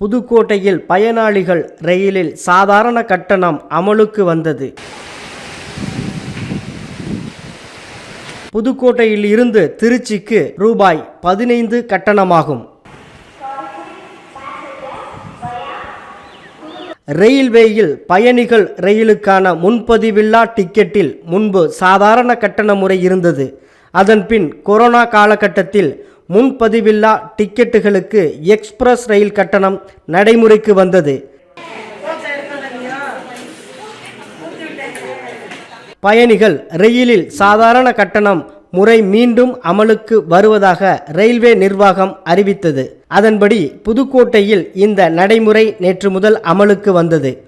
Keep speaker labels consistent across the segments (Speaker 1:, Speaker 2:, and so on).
Speaker 1: புதுக்கோட்டையில் பயனாளிகள் ரயிலில் சாதாரண கட்டணம் அமலுக்கு வந்தது. புதுக்கோட்டையில் இருந்து திருச்சிக்கு ரூபாய் பதினைந்து கட்டணமாகும். ரயில்வேயில் பயணிகள் ரயிலுக்கான முன்பதிவில்லா டிக்கெட்டில் முன்பு சாதாரண கட்டண முறை இருந்தது. அதன்பின் கொரோனா காலகட்டத்தில் முன்பதிவில்லா டிக்கெட்டுகளுக்கு எக்ஸ்பிரஸ் ரயில் கட்டணம் நடைமுறைக்கு வந்தது. பயணிகள் ரயிலில் சாதாரண கட்டணம் முறை மீண்டும் அமலுக்கு வருவதாக ரயில்வே நிர்வாகம் அறிவித்தது. அதன்படி புதுக்கோட்டையில் இந்த நடைமுறை நேற்று முதல் அமலுக்கு வந்தது.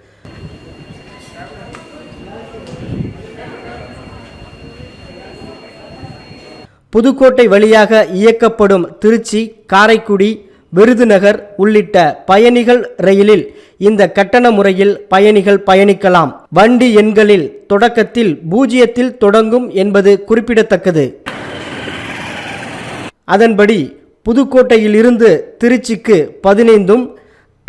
Speaker 1: புதுக்கோட்டை வழியாக இயக்கப்படும் திருச்சி காரைக்குடி விருதுநகர் உள்ளிட்ட பயணிகள் ரயிலில் இந்த கட்டண முறையில் பயணிகள் பயணிக்கலாம். வண்டி எண்களில் தொடக்கத்தில் பூஜ்ஜியத்தில் தொடங்கும் என்பது குறிப்பிடத்தக்கது. அதன்படி புதுக்கோட்டையில் இருந்து திருச்சிக்கு பதினைந்தும்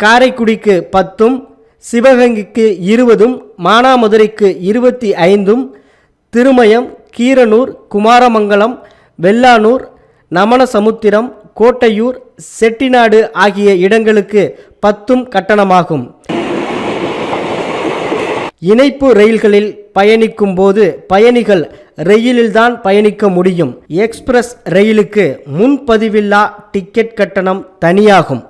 Speaker 1: காரைக்குடிக்கு பத்தும் சிவகங்கைக்கு இருபதும் மானாமதுரைக்கு இருபத்தி ஐந்தும் திருமயம் கீரனூர் குமாரமங்கலம் வெள்ளானூர் நமனசமுத்திரம் கோட்டையூர் செட்டிநாடு ஆகிய இடங்களுக்கு பத்தும் கட்டணமாகும். இணைப்பு ரயில்களில் பயணிக்கும் போது பயணிகள் ரயிலில்தான் பயணிக்க முடியும். எக்ஸ்பிரஸ் ரயிலுக்கு முன்பதிவில்லா டிக்கெட் கட்டணம் தனியாகும்.